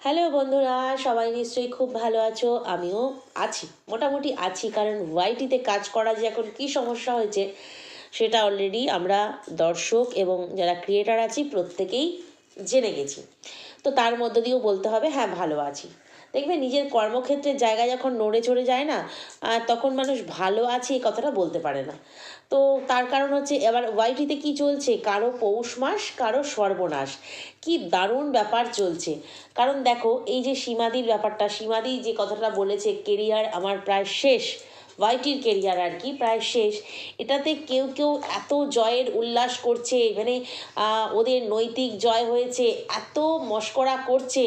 Hello বন্ধুরা, সবাই নিশ্চয়ই খুব ভালো আছো। আমিও আছি, মোটামুটি আছি, কারণ ওয়াইটিতে কাজ করা যে এখন কী সমস্যা হয়েছে, সেটা অলরেডি আমরা দর্শক এবং যারা ক্রিয়েটার আছি প্রত্যেকেই জেনে গেছি। তো তার মধ্য দিয়েও বলতে হবে হ্যাঁ ভালো আছি। দেখবে নিজের কর্মক্ষেত্রের জায়গা যখন নড়ে চড়ে যায় না তখন মানুষ ভালো আছে এই কথাটা বলতে পারে না। তো তার কারণ হচ্ছে এবার ওয়াইটিতে কি চলছে? কারও পৌষ মাস, কারও সর্বনাশ। কি দারুণ ব্যাপার চলছে। কারণ দেখো, এই যে সীমাদির ব্যাপারটা, সীমাদি যে কথাটা বলেছে কেরিয়ার আমার প্রায় শেষ। ওয়াইটির কেরিয়ার আর কি, প্রায় শেষ। এটাতে কেউ কেউ এত জয়ের উল্লাস করছে মানে ওদের নৈতিক জয় হয়েছে, এত মস্করা করছে।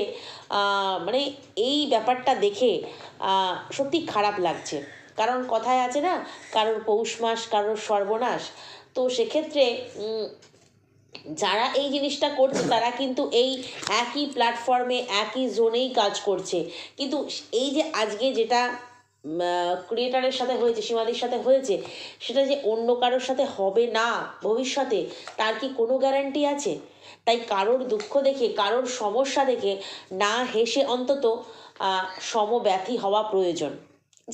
মানে এই ব্যাপারটা দেখে সত্যি খারাপ লাগছে। কারণ কথায় আছে না, কারোর পৌষ মাস, কারোর সর্বনাশ। তো সেক্ষেত্রে যারা এই জিনিসটা করছে, তারা কিন্তু এই একই প্ল্যাটফর্মে একই জোনেই কাজ করছে। কিন্তু এই যে আজকে যেটা ক্রিয়েটারের সাথে হয়েছে, সীমাদির সাথে হয়েছে, সেটা যে অন্য কারোর সাথে হবে না ভবিষ্যতে, তার কি কোনো গ্যারান্টি আছে? তাই কারোর দুঃখ দেখে, কারোর সমস্যা দেখে না হেসে অন্তত সমব্যথী হওয়া প্রয়োজন।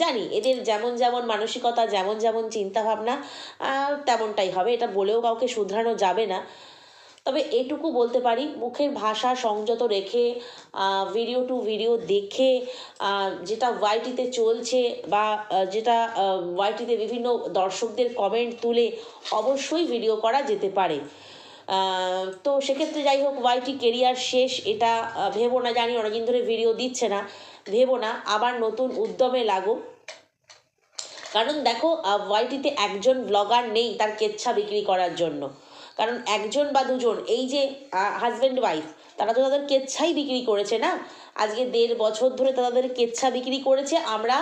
জানি, এদের যেমন যেমন মানসিকতা, যেমন যেমন চিন্তাভাবনা তেমনটাই হবে। এটা বলেও কাউকে শুধরানো যাবে না। তবে এটুকু বলতে পারি, মুখের ভাষা সংযত রেখে ভিডিও টু ভিডিও দেখে যেটা ওয়াইটিতে চলছে বা যেটা ওয়াইটিতে বিভিন্ন দর্শকদের কমেন্ট তুলে অবশ্যই ভিডিও করা যেতে পারে। তো সেক্ষেত্রে যাই হোক ওয়াইটি কেরিয়ার শেষ, এটা ভেবো না জানি, অনেকদিন ধরে ভিডিও দিচ্ছে না। ভেবো না, আবার নতুন উদ্যমে লাগো। কারণ দেখো ওয়াইটিতে একজন ব্লগার নেই তার কেচ্ছা বিক্রি করার জন্য। কারণ একজন বা দুজন, এই যে হাজব্যান্ড ওয়াইফ তারা তো তাদের কেচ্ছাই বিক্রি করেছে না? আজকে দেড় বছর ধরে তাদের কেচ্ছা বিক্রি করেছে, আমরা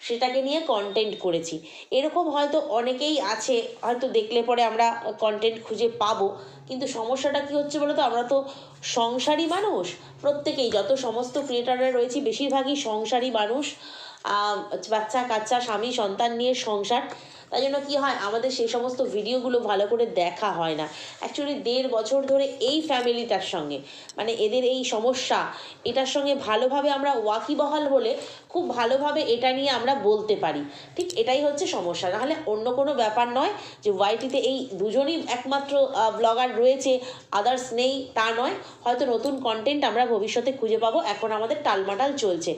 সেটাকে নিয়ে কন্টেন্ট করেছি। এরকম হয়তো অনেকেই আছে, হয়তো দেখলে পরে আমরা কন্টেন্ট খুঁজে পাবো। কিন্তু সমস্যাটা কি হচ্ছে বলতো, আমরা তো সংসারী মানুষ, প্রত্যেকেই, যত সমস্ত ক্রিয়েটাররা রয়েছি, বেশিরভাগই সংসারী মানুষ। বাচ্চা কাচ্চা স্বামী সন্তান নিয়ে সংসার। তাই জন্য কী হয়, আমাদের সেই সমস্ত ভিডিওগুলো ভালো করে দেখা হয় না। অ্যাকচুয়ালি দেড় বছর ধরে এই ফ্যামিলিটার সঙ্গে মানে এদের এই সমস্যা, এটার সঙ্গে ভালোভাবে আমরা ওয়াকিবহাল হলে খুব ভালোভাবে এটা নিয়ে আমরা বলতে পারি। ঠিক এটাই হচ্ছে সমস্যা। নাহলে অন্য কোনো ব্যাপার নয় যে ওয়াইটিতে এই দুজনই একমাত্র ব্লগার রয়েছে আদার্স নেই, তা নয়। হয়তো নতুন কন্টেন্ট আমরা ভবিষ্যতে খুঁজে পাবো, এখন আমাদের টালমাটাল চলছে।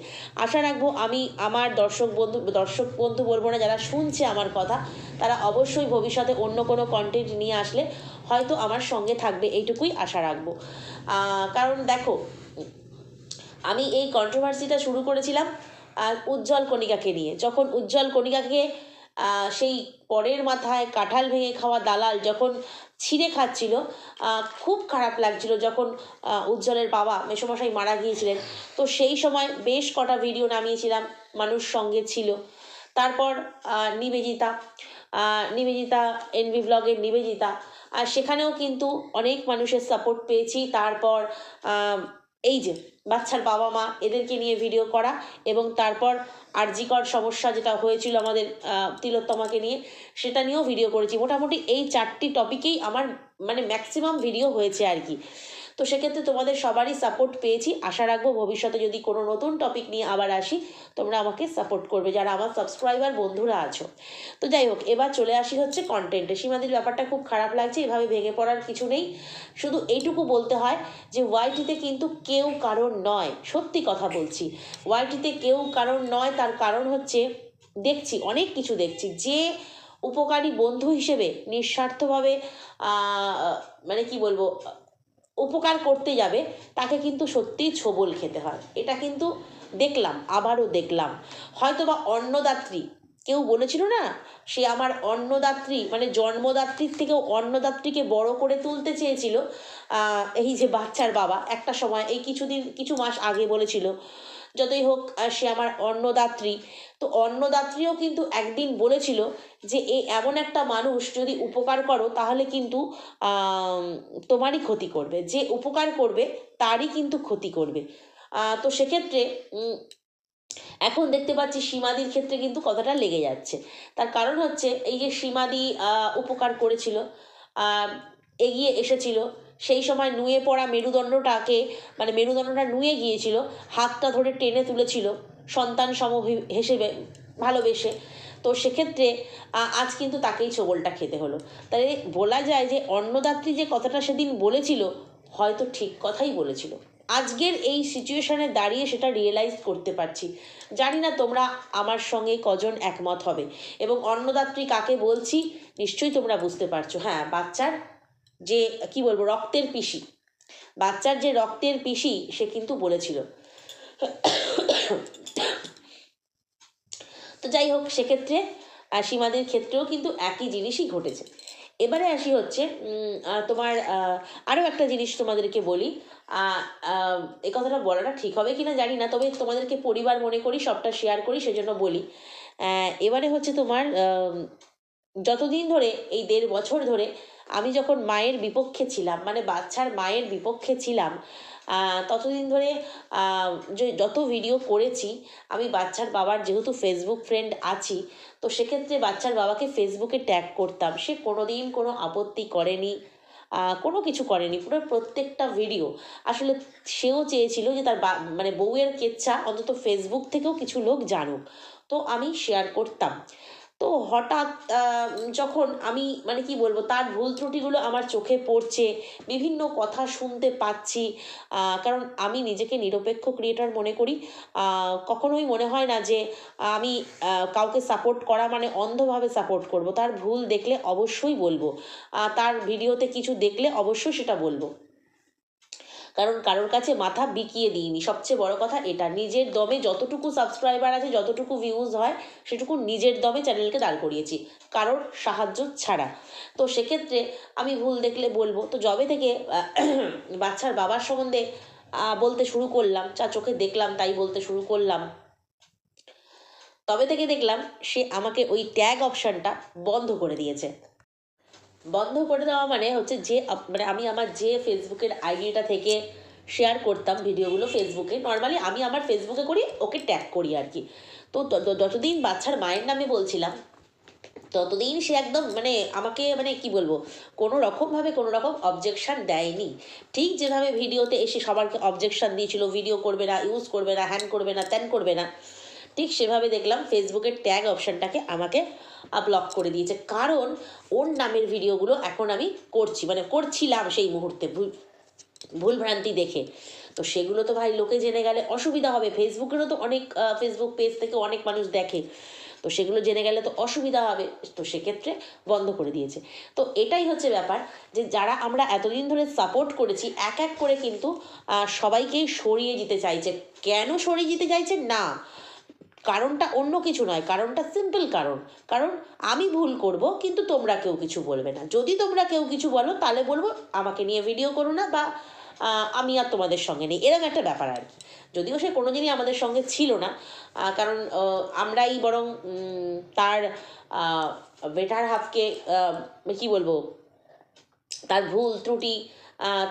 আশা রাখব আমি, আমার দর্শক বন্ধু দর্শক বন্ধু বলব না, যারা শুনছে আমার কথা তারা অবশ্যই ভবিষ্যতে অন্য কোনো কন্টেন্ট নিয়ে আসলে হয়তো আমার সঙ্গে থাকবে, এইটুকুই আশা রাখব। কারণ দেখো, আমি এই কন্ট্রোভার্সিটা শুরু করেছিলাম উজ্জ্বল কণিকাকে নিয়ে। যখন উজ্জ্বল কণিকাকে সেই পরের মাথায় কাঁঠাল ভেঙে খাওয়া দালাল যখন ছিঁড়ে খাচ্ছিল খুব খারাপ লাগছিল যখন উজ্জ্বলের বাবা মেসোমশাই মারা গিয়েছিলেন। তো সেই সময় বেশ কটা ভিডিও নামিয়েছিলাম, মানুষ সঙ্গে ছিল। তারপর নিবেদিতা। নিবেদিতা, এনভি ব্লগের নিবেদিতা। আর সেখানেও কিন্তু অনেক মানুষের সাপোর্ট পেয়েছি। তারপর এই যে বাচ্চার বাবা মা, এদেরকে নিয়ে ভিডিও করা এবং তারপর আরজিকর সমস্যা যেটা হয়েছিল আমাদের তিলোত্তমাকে নিয়ে, সেটা নিয়েও ভিডিও করেছি। মোটামুটি এই চারটি টপিকেই আমার মানে ম্যাক্সিমাম ভিডিও হয়েছে আর কি। তো সেক্ষেত্রে তোমাদের সবারই সাপোর্ট পেয়েছি। আশা রাখব ভবিষ্যতে যদি কোনো নতুন টপিক নিয়ে আবার আসি, তোমরা আমাকে সাপোর্ট করবে, যারা আমার সাবস্ক্রাইবার বন্ধুরা আছো। তো যাই হোক, এবার চলে আসি হচ্ছে কন্টেন্টে সীমাদির ব্যাপারটা খুব খারাপ লাগছে, এভাবে ভেঙে পড়ার কিছু নেই। শুধু এইটুকু বলতে হয় যে ওয়াইটিতে কিন্তু কেউ কারণ নয়, সত্যি কথা বলছি। ওয়াইটিতে কেউ কারণ নয়, তার কারণ হচ্ছে, দেখছি, অনেক কিছু দেখছি। যে উপকারী বন্ধু হিসেবে নিঃস্বার্থভাবে মানে কি বলব উপকার করতে যাবে, তাকে কিন্তু সত্যিই ছোবল খেতে হয়। এটা কিন্তু দেখলাম, আবারও দেখলাম। হয়তো বা অন্নদাত্রী কেউ বলেছিল না? সে আমার অন্নদাত্রী মানে জন্মদাত্রীর থেকেও অন্নদাত্রীকে বড় করে তুলতে চেয়েছিল। এই যে বাচ্চার বাবা, একটা সময় এই কিছুদিন, কিছু মাস আগে বলেছিল, যতই হোক সে আমার অন্নদাত্রী। তো অন্নদাত্রীও কিন্তু একদিন বলেছিল যে, এ এমন একটা মানুষ যদি উপকার করো, তাহলে কিন্তু তোমারই ক্ষতি করবে। যে উপকার করবে, তারই কিন্তু ক্ষতি করবে। তো সেক্ষেত্রে এখন দেখতে পাচ্ছি সীমাদির ক্ষেত্রে কিন্তু কথাটা লেগে যাচ্ছে। তার কারণ হচ্ছে এই যে সীমাদি উপকার করেছিল এগিয়ে এসেছিল, সেই সময় নুয়ে পড়া মেরুদণ্ডটাকে মানে মেরুদণ্ডটা নুয়ে গিয়েছিল, হাতটা ধরে টেনে তুলেছিল সন্তান সম হিসেবে ভালোবেসে। তো সেক্ষেত্রে আজ কিন্তু তাকেই ছোবলটা খেতে হলো। তাই বলা যায় যে অন্নদাত্রী যে কথাটা সেদিন বলেছিল হয়তো ঠিক কথাই বলেছিল। আজকের এই সিচুয়েশনে দাঁড়িয়ে সেটা রিয়েলাইজ করতে পারছি। জানি না তোমরা আমার সঙ্গে কজন একমত হবে এবং অন্নদাত্রী কাকে বলছি নিশ্চয়ই তোমরা বুঝতে পারছ। হ্যাঁ বাচ্চার যে, কি বলব, রক্তের পিসি। বাচ্চার যে রক্তের পিসি, সে কিন্তু বলেছিল। তো যাই হোক, সেক্ষেত্রে সীমাদের ক্ষেত্রেও কিন্তু একই জিনিসই ঘটেছে। এবারে আসি হচ্ছে তোমার আরও একটা জিনিস তোমাদেরকে বলি। আহ, কথাটা বলাটা ঠিক হবে কি না জানি না তবে তোমাদেরকে পরিবার মনে করি সবটা শেয়ার করি সেজন্য বলি। এবারে হচ্ছে তোমার যতদিন ধরে এই দেড় বছর ধরে আমি যখন মায়ের বিপক্ষে ছিলাম মানে বাচ্চার মায়ের বিপক্ষে ছিলাম ততদিন ধরে যে যত ভিডিও করেছি আমি বাচ্চার বাবার যেহেতু ফেসবুক ফ্রেন্ড আছি তো সেক্ষেত্রে বাচ্চার বাবাকে ফেসবুকে ট্যাগ করতাম। সে কোনো দিন কোনো আপত্তি করেনি কোনো কিছু করেনি, পুরো প্রত্যেকটা ভিডিও আসলে সেও চেয়েছিল যে তার মানে বউয়ের কেচ্ছা, অন্তত ফেসবুক থেকেও কিছু লোক জানুক। তো আমি শেয়ার করতাম। তো হঠাৎ যখন আমি মানে কি বলব, তার ভুল ত্রুটিগুলো আমার চোখে পড়ছে, বিভিন্ন কথা শুনতে পাচ্ছি কারণ আমি নিজেকে নিরপেক্ষ ক্রিয়েটার মনে করি কখনোই মনে হয় না যে, আমি কাউকে সাপোর্ট করা মানে অন্ধভাবে সাপোর্ট করব। তার ভুল দেখলে অবশ্যই বলব তার ভিডিওতে কিছু দেখলে অবশ্যই সেটা বলব। কারণ কারোর কাছে মাথা বিকিয়ে দিইনি। সবচেয়ে বড় কথা এটা। নিজের দমে যতটুকু সাবস্ক্রাইবার আছে, যতটুকু ভিউজ হয়, সেটুকু নিজের দমে চ্যানেলকে দাঁড় করিয়েছি। কারোর সাহায্য ছাড়া। তো সেক্ষেত্রে আমি ভুল দেখলে বলব, তো যবে থেকে বাচ্চার বাবার সম্বন্ধে বলতে শুরু করলাম, যা চোখে দেখলাম তাই বলতে শুরু করলাম। তবে থেকে দেখলাম, সে আমাকে ওই ট্যাগ অপশানটা বন্ধ করে দিয়েছে। বন্ধ করে দেওয়া মানে হচ্ছে যে মানে আমি আমার যে ফেসবুকের আইডিটা থেকে শেয়ার করতাম ভিডিওগুলো ফেসবুকে নর্মালি আমি আমার ফেসবুকে করি, ওকে ট্যাগ করি আর কি। ত- যতদিন বাচ্চার মায়ের নামে বলছিলাম, ততদিন সে একদম মানে আমাকে মানে কি বলব, কোনো রকমভাবে কোনো রকম অবজেকশান দেয়নি। ঠিক যেভাবে ভিডিওতে এসে সবারকে অবজেকশান দিয়েছিল ভিডিও করবে না ইউজ করবে না হ্যান করবে না ত্যান করবে না ঠিক সেভাবে দেখলাম ফেসবুকের ট্যাগ অপশানটাকে আমাকে ব্লক করে দিয়েছে। কারণ ওর নামের ভিডিওগুলো এখন আমি করছি মানে করছিলাম সেই মুহূর্তে, ভুল ভুলভ্রান্তি দেখে। তো সেগুলো তো ভাই লোকে জেনে গেলে অসুবিধা হবে। ফেসবুকেরও তো অনেক ফেসবুক পেজ থেকে অনেক মানুষ দেখে। তো সেগুলো জেনে গেলে তো অসুবিধা হবে। তো সেক্ষেত্রে বন্ধ করে দিয়েছে। তো এটাই হচ্ছে ব্যাপার যে যারা আমরা এতদিন ধরে সাপোর্ট করেছি, এক এক করে কিন্তু সবাইকেই সরিয়ে দিতে চাইছে। কেন সরিয়ে দিতে চাইছে? না। কারণটা অন্য কিছু নয়, কারণটা সিম্পল কারণ। কারণ আমি ভুল করব, কিন্তু তোমরা কেউ কিছু বলবে না। যদি তোমরা কেউ কিছু বলো, তাহলে বলব আমাকে নিয়ে ভিডিও করো না বা আমি আর তোমাদের সঙ্গে নেই। এরকম একটা ব্যাপার আর কি। যদিও সে কোনোদিনই আমাদের সঙ্গে ছিল না কারণ আমরাই বরং তার বেটার হাফকে কী বলব, তার ভুল ত্রুটি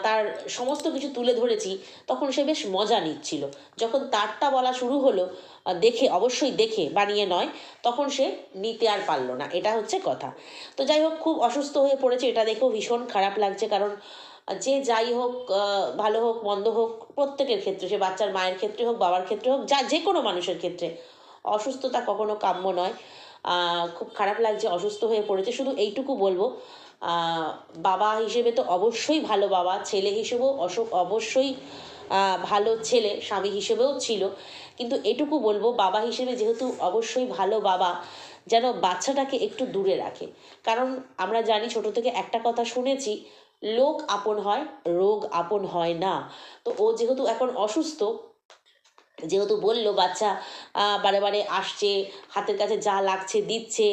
তার সমস্ত কিছু তুলে ধরেছি, তখন সে বেশ মজা নিচ্ছিল। যখন তারটা বলা শুরু হলো দেখে, অবশ্যই দেখে বানিয়ে নয়, তখন সে নিতে আর পারল না। এটা হচ্ছে কথা। তো যাই হোক, খুব অসুস্থ হয়ে পড়েছে, এটা দেখেও ভীষণ খারাপ লাগছে, কারণ যে যাই হোক ভালো হোক, মন্দ হোক, প্রত্যেকের ক্ষেত্রে, সে বাচ্চার মায়ের ক্ষেত্রে হোক, বাবার ক্ষেত্রে হোক, যা, যে কোনো মানুষের ক্ষেত্রে, অসুস্থতা কখনো কাম্য নয়। খুব খারাপ লাগছে, অসুস্থ হয়ে পড়েছে, শুধু এইটুকু বলব বাবা হিসেবে তো অবশ্যই ভালো বাবা, ছেলে হিসেবেও অশোক অবশ্যই ভালো ছেলে, স্বামী হিসেবেও ছিল। কিন্তু এটুকু বলব, বাবা হিসেবে যেহেতু অবশ্যই ভালো বাবা, যেন বাচ্চাটাকে একটু দূরে রাখে। কারণ আমরা জানি, ছোট থেকে একটা কথা শুনেছি, লোক আপন হয়, রোগ আপন হয় না। তো ও যেহেতু এখন অসুস্থ যেহেতু বলল বাচ্চা বারে বারে আসছে, হাতের কাছে যা লাগছে দিচ্ছে,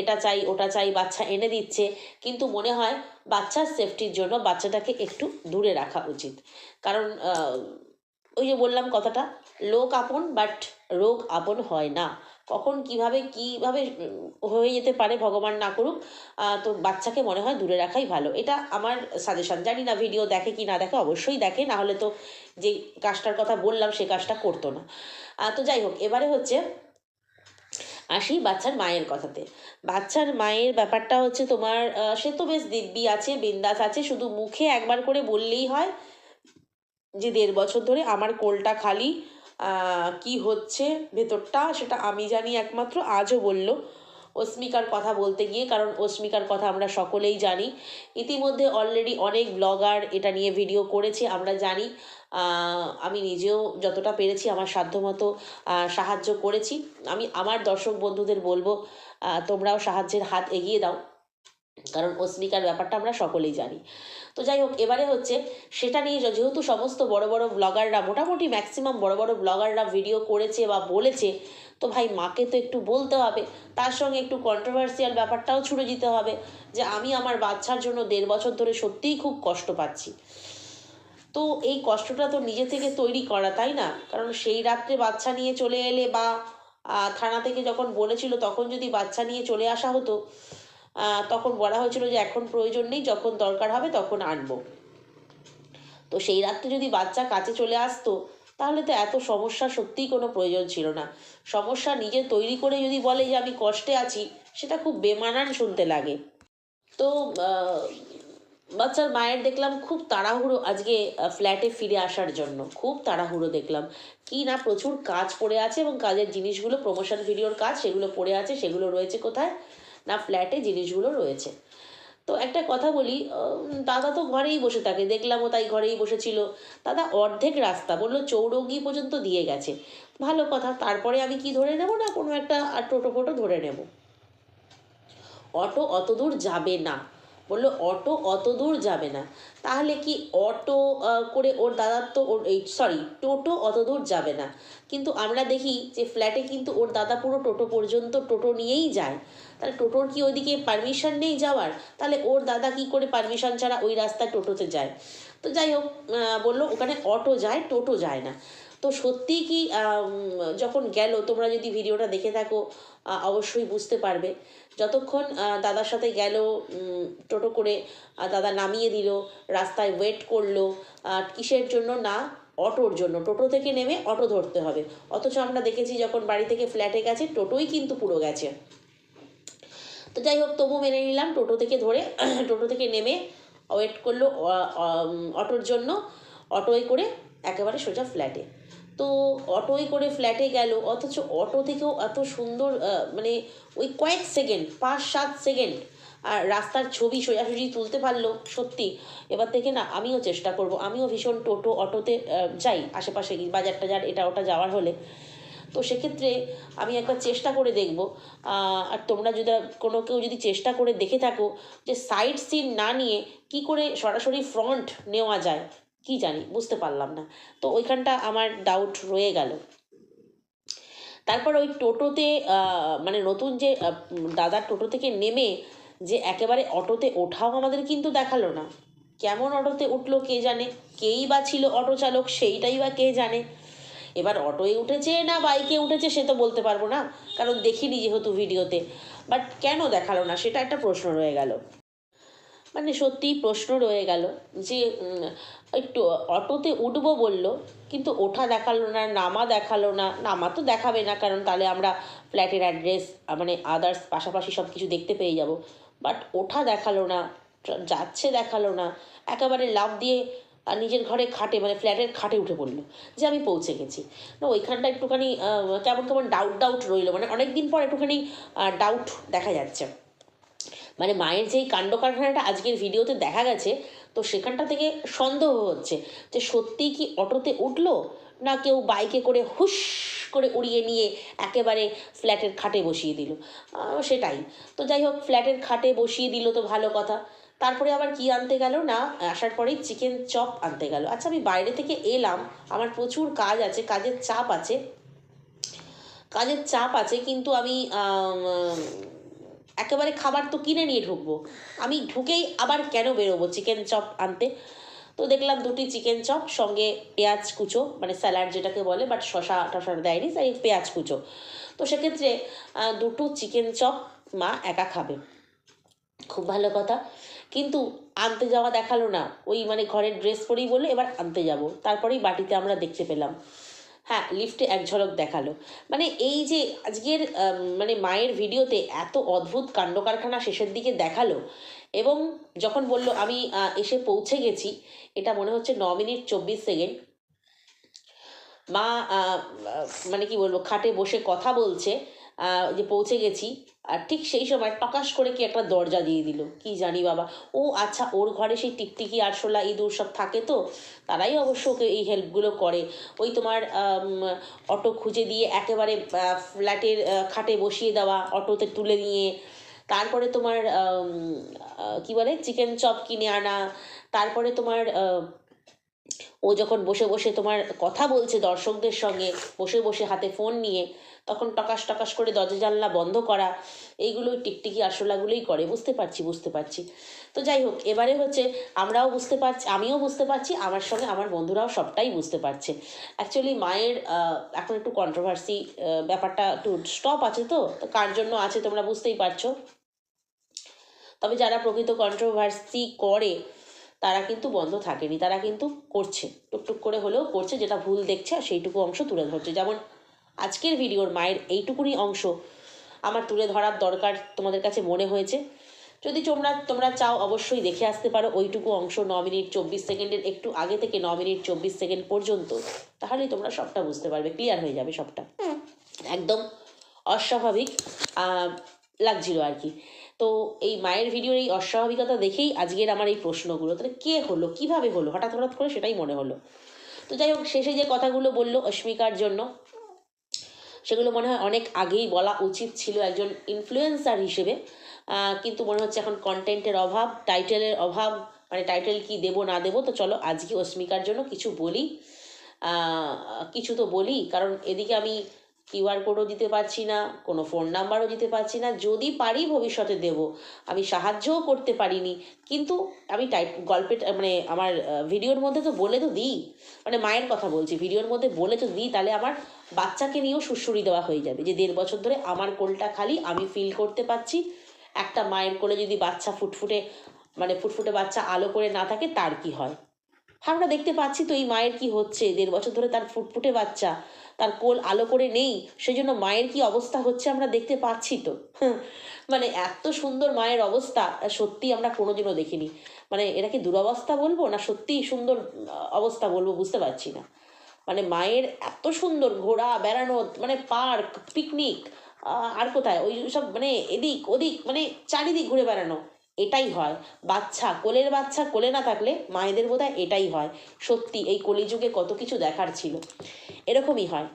এটা চাই, ওটা চাই, বাচ্চা এনে দিচ্ছে। কিন্তু মনে হয় বাচ্চার সেফটির জন্য বাচ্চাটাকে একটু দূরে রাখা উচিত। কারণ ওই যে বললাম কথাটা, লোক আপন বাট রোগ আপন হয় না। কখন কীভাবে কীভাবে হয়ে যেতে পারে ভগবান না করুক তো বাচ্চাকে মনে হয় দূরে রাখাই ভালো। এটা আমার সাজেশন জানি না ভিডিও দেখে কি না দেখে, অবশ্যই দেখে, না হলে তো যে কাজটার কথা বললাম, সে কাজটা করতো না। তো যাই হোক, এবারে হচ্ছে আসি বাচ্চার মায়ের কথাতে। বাচ্চার মায়ের ব্যাপারটা হচ্ছে তোমার সে তো বেশ দিব্যি আছে, বিন্দাস আছে, শুধু মুখে একবার করে বললেই হয় যে দেড় বছর ধরে আমার কোলটা খালি কি হচ্ছে ভেতরটা সেটা আমি জানি একমাত্র, আজও বলল অস্মিকার কথা বলতে গিয়ে, কারণ অস্মিকার কথা আমরা সকলেই জানি। ইতিমধ্যে অলরেডি অনেক ব্লগার এটা নিয়ে ভিডিও করেছে, আমরা জানি। আমি নিজেও যতটা পেরেছি আমার সাধ্যমতো সাহায্য করেছি। আমি আমার দর্শক বন্ধুদের বলব তোমরাও সাহায্যের হাত এগিয়ে দাও। কারণ অস্মিকার ব্যাপারটা আমরা সকলেই জানি। তো যাই হোক, এবারে হচ্ছে সেটা নিয়ে যেহেতু সমস্ত বড় বড় ব্লগাররা মোটামুটি ম্যাক্সিমাম বড় বড় ব্লগাররা ভিডিও করেছে বা বলেছে, তো ভাই মাকে তো একটু বলতে হবে। তার সঙ্গে একটু কন্ট্রোভার্সিয়াল ব্যাপারটাও ছুড়ে দিতে হবে যে আমি আমার বাচ্চার জন্য দেড় বছর ধরে সত্যিই খুব কষ্ট পাচ্ছি। তো এই কষ্টটা তো নিজে থেকে তৈরি করা, তাই না? কারণ সেই রাত্রে বাচ্চা নিয়ে চলে এলে বা থানা থেকে যখন বলেছিল, তখন যদি বাচ্চা নিয়ে চলে আসা হতো তখন বলা হয়েছিল যে এখন প্রয়োজন নেই, যখন দরকার হবে তখন আনব। তো সেই রাত্রে যদি বাচ্চা কাছে চলে আসতো, তাহলে তো এত সমস্যা সত্যিই কোনো প্রয়োজন ছিল না। সমস্যা নিজে তৈরি করে যদি বলে যে আমি কষ্টে আছি, সেটা খুব বেমানান শুনতে লাগে। তো বাচ্চার মায়ের দেখলাম খুব তাড়াহুড়ো আজকে ফ্ল্যাটে ফিরে আসার জন্য। খুব তাড়াহুড়ো দেখলাম। কি না প্রচুর কাজ পড়ে আছে এবং কাজের জিনিসগুলো প্রমোশন ভিডিওর কাজ, সেগুলো পড়ে আছে, সেগুলো রয়েছে কোথায়? না ফ্ল্যাটে জিনিসগুলো রয়েছে। তো একটা কথা বলি দাদা তো ঘরেই বসে থাকে, দেখলাম ও তাই ঘরেই বসেছিল। দাদা অর্ধেক রাস্তা, বলল চৌরঙ্গি পর্যন্ত দিয়ে গেছে। ভালো কথা, তারপরে আমি কি ধরে নেব না কোনো একটা টোটো ফোটো ধরে নেব? অটো অত দূর যাবে না। বলল, অটো অত দূর যাবে না। তাহলে কি অটো করে ওর দাদার তো ওর এই সরি টোটো অত দূর যাবে না। কিন্তু আমরা দেখি যে ফ্ল্যাটে কিন্তু ওর দাদা পুরো টোটো পর্যন্ত টোটো নিয়েই যায়। তাহলে টোটোর কি ওইদিকে পারমিশন নেই যাওয়ার? তাহলে ওর দাদা কি করে পারমিশন ছাড়া ওই রাস্তায় টোটোতে যায়? তো যাই হোক বলল, ওখানে অটো যায়, টোটো যায় না। তো সত্যিই কি যখন গেল, তোমরা যদি ভিডিওটা দেখে থাকো অবশ্যই বুঝতে পারবে। যতক্ষণ দাদার সাথে গেল টোটো করে দাদা নামিয়ে দিল, রাস্তায় ওয়েট করল কিসের জন্য না, অটোর জন্য। টোটো থেকে নেমে অটো ধরতে হবে। অথচ আমরা দেখেছি, যখন বাড়ি থেকে ফ্ল্যাটে গেছে, টোটোই কিন্তু পুরো গেছে। তো যাই হোক, তবু মেনে নিলাম, টোটো থেকে ধরে, টোটো থেকে নেমে ওয়েট করল অটোর জন্য, অটোয় করে একেবারে সোজা ফ্ল্যাটে তো অটোয় করে ফ্ল্যাটে গেল, অথচ অটো থেকেও এত সুন্দর মানে ওই কয়েক সেকেন্ড পাঁচ, সাত সেকেন্ড আর রাস্তার ছবি সোজাসুজি তুলতে পারল, সত্যি। এবার থেকে না, আমিও চেষ্টা করব, আমিও ভীষণ টোটো অটোতে যাই আশেপাশে বাজার টাজার এটা ওটা যাওয়ার হলে। তো সেক্ষেত্রে আমি একবার চেষ্টা করে দেখব আর তোমরা যদি, কোনো কেউ যদি চেষ্টা করে দেখে থাকো যে সাইড সিন না নিয়ে কি করে সরাসরি ফ্রন্ট নেওয়া যায়। কি জানি, বুঝতে পারলাম না। তো ওইখানটা আমার ডাউট রয়ে গেল। তারপর ওই টোটোতে মানে নতুন যে দাদার টোটো থেকে নেমে যে একেবারে অটোতে ওঠাও আমাদের কিন্তু দেখাল না। কেমন অটোতে উঠল কে জানে, কেই বা ছিল অটো চালক সেইটাই বা কে জানে। এবার অটোয় উঠেছে না বাইকে উঠেছে সে তো বলতে পারব না, কারণ দেখিনি যেহেতু ভিডিওতে। বাট কেন দেখাল না, সেটা একটা প্রশ্ন রয়ে গেল। মানে সত্যিই প্রশ্ন রয়ে গেল যে একটু অটোতে উঠবো বলল, কিন্তু ওঠা দেখাল না, নামা দেখাল না, নামা তো দেখাবে না, কারণ তাহলে আমরা ফ্ল্যাটের অ্যাড্রেস মানে আদার্স পাশাপাশি সব কিছু দেখতে পেয়ে যাব। বাট ওঠা দেখাল না যাচ্ছে দেখাল না, একেবারে লাভ দিয়ে আর নিজের ঘরে খাটে মানে ফ্ল্যাটের খাটে উঠে পড়ল, যে আমি পৌঁছে গেছি। না, ওইখানটা একটুখানি কেমন কেমন ডাউট ডাউট রইল মানে অনেক দিন পর একটুখানি ডাউট দেখা যাচ্ছে। মানে মায়ের যেই কাণ্ড কারখানাটা আজকের ভিডিওতে দেখা গেছে তো সেখানটা থেকে সন্দেহ হচ্ছে যে সত্যিই কি অটোতে উঠল না কেউ বাইকে করে হুশ করে উড়িয়ে নিয়ে একেবারে ফ্ল্যাটের খাটে বসিয়ে দিল? সেটাই। তো যাই হোক ফ্ল্যাটের খাটে বসিয়ে দিল তো ভালো কথা। তারপরে আবার কি আনতে গেল না আসার পরেই চিকেন চপ আনতে গেল। আচ্ছা আমি বাইরে থেকে এলাম আমার প্রচুর কাজ আছে কাজের চাপ আছে। কাজের চাপ আছে কিন্তু আমি আম, একেবারে খাবার তো কিনে নিয়ে ঢুকবো। আমি ঢুকেই আবার কেন বেরোবো চিকেন চপ আনতে? তো দেখলাম দুটি চিকেন চপ সঙ্গে পেঁয়াজ কুচো মানে স্যালাড যেটাকে বলে বাট শশা টশা দেয়নি, তাই পেঁয়াজ কুচো। তো সেক্ষেত্রে দুটো চিকেন চপ মা একা খাবে। খুব ভালো কথা। কিন্তু আনতে যাওয়া দেখাল না। ওই মানে ঘরের ড্রেস পরেই বলে এবার আনতে যাব। তারপরেই বাটিতে আমরা দেখতে পেলাম। হ্যাঁ লিফটে এক ঝলক দেখাল। মানে এই যে আজকের মানে মায়ের ভিডিওতে এত অদ্ভুত কাণ্ড কারখানা শেষের দিকে দেখাল এবং যখন বলল, আমি এসে পৌঁছে গেছি। এটা মনে হচ্ছে ন মিনিট চব্বিশ সেকেন্ড। মা মানে কি বলব, খাটে বসে কথা বলছে। যে পৌঁছে গেছি, আর ঠিক সেই সময় টকাশ করে কি একটা দরজা দিয়ে দিল। কি জানি বাবা। ও আচ্ছা ওর ঘরে সেই টিকটিকি, আরশোলা, ইঁদুর সব থাকে তো? তারাই অবশ্য ওকে এই হেল্পগুলো করে। ওই তোমার অটো খুঁজে দিয়ে একেবারে ফ্ল্যাটের খাটে বসিয়ে দেওয়া, অটোতে তুলে নিয়ে। তারপরে তোমার কি বলে? চিকেন চপ কিনে আনা। তারপরে তোমার ও যখন বসে বসে তোমার কথা বলছে দর্শকদের সঙ্গে, বসে বসে হাতে ফোন নিয়ে, তখন টকাশ টকাশ করে দরজা জানলা বন্ধ করা এইগুলো টিকটিকি আসলাগুলোই করে। বুঝতে পারছি বুঝতে পারছি। তো যাই হোক, এবারে হচ্ছে আমরাও বুঝতে পারছি, আমিও বুঝতে পারছি, আমার সঙ্গে আমার বন্ধুরাও সবটাই বুঝতে পারছে। অ্যাকচুয়ালি মায়ের এখন একটু কন্ট্রোভার্সি ব্যাপারটা একটু স্টপ আছে তো তো কার জন্য আছে তোমরা বুঝতেই পারছ। তবে যারা প্রকৃত কন্ট্রোভার্সি করে তারা কিন্তু বন্ধ থাকেনি তারা কিন্তু করছে টুকটুক করে হলেও করছে যেটা ভুল দেখছে আর সেইটুকু অংশ তুলে ধরছে। যেমন আজকের ভিডিওর মায়ের এইটুকুনি অংশ আমার তুলে ধরার দরকার তোমাদের কাছে মনে হয়েছে। যদি তোমরা তোমরা চাও অবশ্যই দেখে আসতে পারো ওইটুকু অংশ ন মিনিট চব্বিশ সেকেন্ডের একটু আগে থেকে ন মিনিট চব্বিশ সেকেন্ড পর্যন্ত তাহলেই তোমরা সবটা বুঝতে পারবে ক্লিয়ার হয়ে যাবে সবটা। একদম অস্বাভাবিক লাগছিল আর কি। তো এই মায়ের ভিডিওর এই অস্বাভাবিকতা দেখেই আজকের আমার এই প্রশ্নগুলো। তাহলে কে হলো? কীভাবে হলো? হঠাৎ হঠাৎ করে সেটাই মনে হলো। তো যাই হোক, শেষে যে কথাগুলো বলল অস্মিকার জন্য, সেগুলো মনে হয় অনেক আগেই বলা উচিত ছিল একজন ইনফ্লুয়েন্সার হিসেবে। কিন্তু মনে হচ্ছে এখন কন্টেন্টের অভাব টাইটেলের অভাব মানে টাইটেল কি দেবো, না দেবো, তো চলো আজকে অস্মিকার জন্য কিছু বলি। কিছু তো বলি, কারণ এদিকে আমি কিউআর কোডও দিতে পারছি না, কোনো ফোন নাম্বারও দিতে পারছি না, যদি পারি ভবিষ্যতে দেব। আমি সাহায্যও করতে পারিনি, কিন্তু আমি টাইপ গল্পের মানে আমার ভিডিওর মধ্যে তো বলে তো দিই। মানে মায়ের কথা বলছি, ভিডিওর মধ্যে বলে তো দিই, তাহলে আমার বাচ্চাকে নিয়েও সুশ্রুড়ি দেওয়া হয়ে যাবে যে দেড় বছর ধরে আমার কোলটা খালি, আমি ফিল করতে পারছি। একটা মায়ের কোলে যদি বাচ্চা ফুটফুটে মানে ফুটফুটে বাচ্চা আলো করে না থাকে, তার কি হয়? আমরা দেখতে পাচ্ছি তো এই মায়ের কি হচ্ছে, দেড় বছর ধরে তার ফুটফুটে বাচ্চা তার কোল আলো করে নেই সেই জন্য মায়ের কি অবস্থা হচ্ছে আমরা দেখতে পাচ্ছি তো? মানে এত সুন্দর মায়ের অবস্থা সত্যি আমরা কোনোদিনও দেখিনি। মানে এটা কি দুরবস্থা বলব না সত্যি সুন্দর অবস্থা বলব বুঝতে পারছি না। মানে মায়ের এত সুন্দর ঘোরা বেড়ানো মানে পার্ক, পিকনিক আর কোথায়? ওই সব মানে এদিক ওদিক মানে চারিদিক ঘুরে বেড়ানো, এটাই হয়। বাচ্চা, কোলের বাচ্চা কোলে না থাকলে মায়েদের বোধহয় এটাই হয়। সত্যি এই কলিযুগে কত কিছু দেখার ছিল। এরকমই হয়।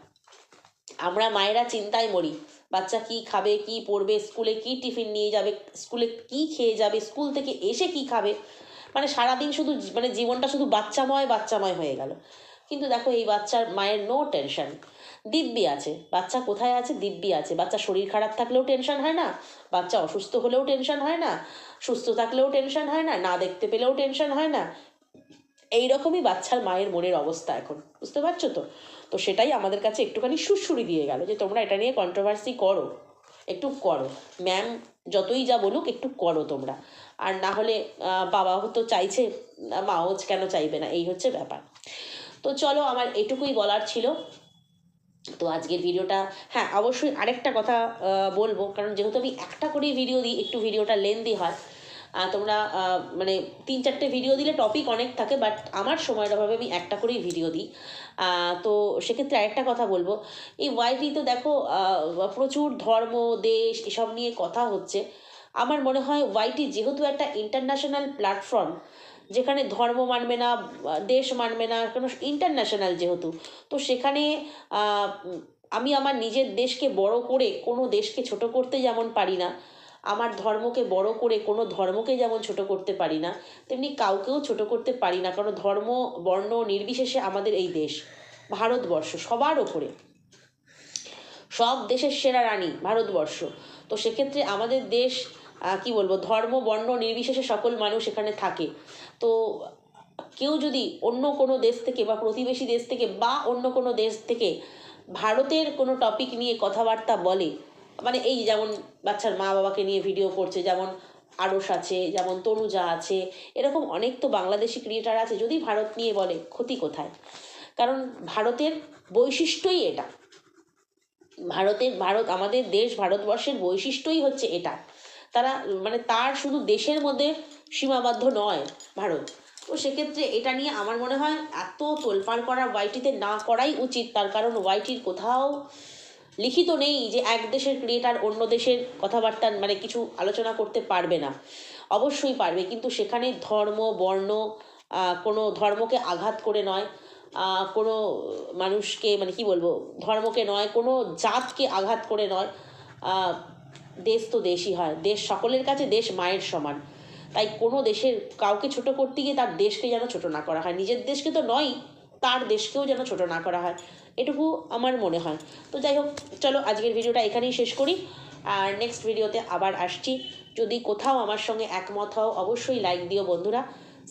আমরা মায়েরা চিন্তায় মরি, বাচ্চা কি খাবে, কি পড়বে, স্কুলে কি টিফিন নিয়ে যাবে, স্কুলে কি খেয়ে যাবে, স্কুল থেকে এসে কি খাবে? মানে সারাদিন শুধু মানে জীবনটা শুধু বাচ্চাময় বাচ্চাময় হয়ে গেল। কিন্তু দেখো এই বাচ্চার মায়ের নো টেনশন দিব্যি আছে, বাচ্চা কোথায় আছে? দিব্যি আছে। বাচ্চা শরীর খারাপ থাকলেও টেনশন হয় না, বাচ্চা অসুস্থ হলেও টেনশন হয় না, সুস্থ থাকলেও টেনশন হয় না না দেখতে পেলেও টেনশন হয় না এই রকমই বাচ্চার মায়ের মনের অবস্থা এখন, বুঝতে পারছ তো? তো সেটাই আমাদের কাছে একটুখানি সুরসুরি দিয়ে গেল যে তোমরা এটা নিয়ে কন্ট্রোভার্সি করো, একটু করো। ম্যাম যতই যা বলুক একটু করো তোমরা। আর না হলে বাবাও তো চাইছে, মাও কেন চাইবে না, এই হচ্ছে ব্যাপার। তো চলো, আমার এটুকুই বলার ছিল। তো আজকের ভিডিওটা হ্যাঁ অবশ্যই আরেকটা কথা বলব। কারণ যেহেতু আমি একটা করেই ভিডিও দিই, একটু ভিডিওটা লেন্দি হয়। তোমরা মানে তিন চারটে ভিডিও দিলে টপিক অনেক থাকে বাট আমার সময়ের অভাবে আমি একটা করেই ভিডিও দিই। তো সেক্ষেত্রে আরেকটা কথা বলব। এই ওয়াইটি তো দেখো প্রচুর ধর্ম, দেশ, এসব নিয়ে কথা হচ্ছে। আমার মনে হয় ওয়াইটি যেহেতু একটা ইন্টারন্যাশনাল প্ল্যাটফর্ম যেখানে ধর্ম মানবে না, দেশ মানবে না, কোনো ইন্টারন্যাশনাল যেহেতু, তো সেখানে আমি আমার নিজের দেশকে বড় করে কোনো দেশকে ছোট করতে যেমন পারি না আমার ধর্মকে বড় করে কোনো ধর্মকে যেমন ছোট করতে পারি না, তেমনি কাউকেও ছোট করতে পারি না। কারণ ধর্ম, বর্ণ নির্বিশেষে আমাদের এই দেশ, ভারতবর্ষ, সবার ওপরে। সব দেশের সেরা রানী ভারতবর্ষ। তো সেক্ষেত্রে আমাদের দেশ কি বলব, ধর্ম, বর্ণ নির্বিশেষে সকল মানুষ এখানে থাকে। তো কেউ যদি অন্য কোনো দেশ থেকে বা প্রতিবেশী দেশ থেকে বা অন্য কোনো দেশ থেকে ভারতের কোনো টপিক নিয়ে কথাবার্তা বলে মানে এই যেমন বাচ্চার মা বাবাকে নিয়ে ভিডিও করছে, যেমন আড়স আছে, যেমন তনুজা আছে, এরকম অনেক তো বাংলাদেশি ক্রিয়েটার আছে, যদি ভারত নিয়ে বলে, ক্ষতি কোথায়? কারণ ভারতের বৈশিষ্ট্যই এটা। ভারতের, ভারত, আমাদের দেশ ভারতবর্ষের বৈশিষ্ট্যই হচ্ছে এটা। তারা মানে তার শুধু দেশের মধ্যে সীমাবদ্ধ নয়, ভারত। তো সেক্ষেত্রে এটা নিয়ে আমার মনে হয় এত তোলপাড় করা ওয়াইটিতে না করাই উচিত। তার কারণ ওয়াইটির কোথাও লিখিত নেই যে এক দেশের ক্রিয়েটার অন্য দেশের কথাবার্তা মানে কিছু আলোচনা করতে পারবে না। অবশ্যই পারবে, কিন্তু সেখানে ধর্ম, বর্ণ কোনো ধর্মকে আঘাত করে নয়। কোনো মানুষকে মানে কি বলব, ধর্মকে নয়, কোনো জাতকে আঘাত করে নয়। দেশ তো দেশই হয়, দেশ সকলের কাছে দেশ, মায়ের সমান। তাই কোনো দেশের কাউকে ছোট করতে গিয়ে তার দেশকে যেন ছোট না করা হয়। নিজের দেশকে তো নয় তার দেশকেও যেন ছোট না করা হয়। এটুকু আমার মনে হয়। তো যাই হোক, চলো আজকের ভিডিওটা এখানেই শেষ করি। আর নেক্সট ভিডিওতে আবার আসছি। যদি কোথাও আমার সঙ্গে একমত হও, অবশ্যই লাইক দিও বন্ধুরা।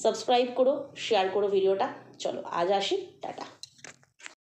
সাবস্ক্রাইব করো শেয়ার করো ভিডিওটা। চলো, আজ আসি। টাটা।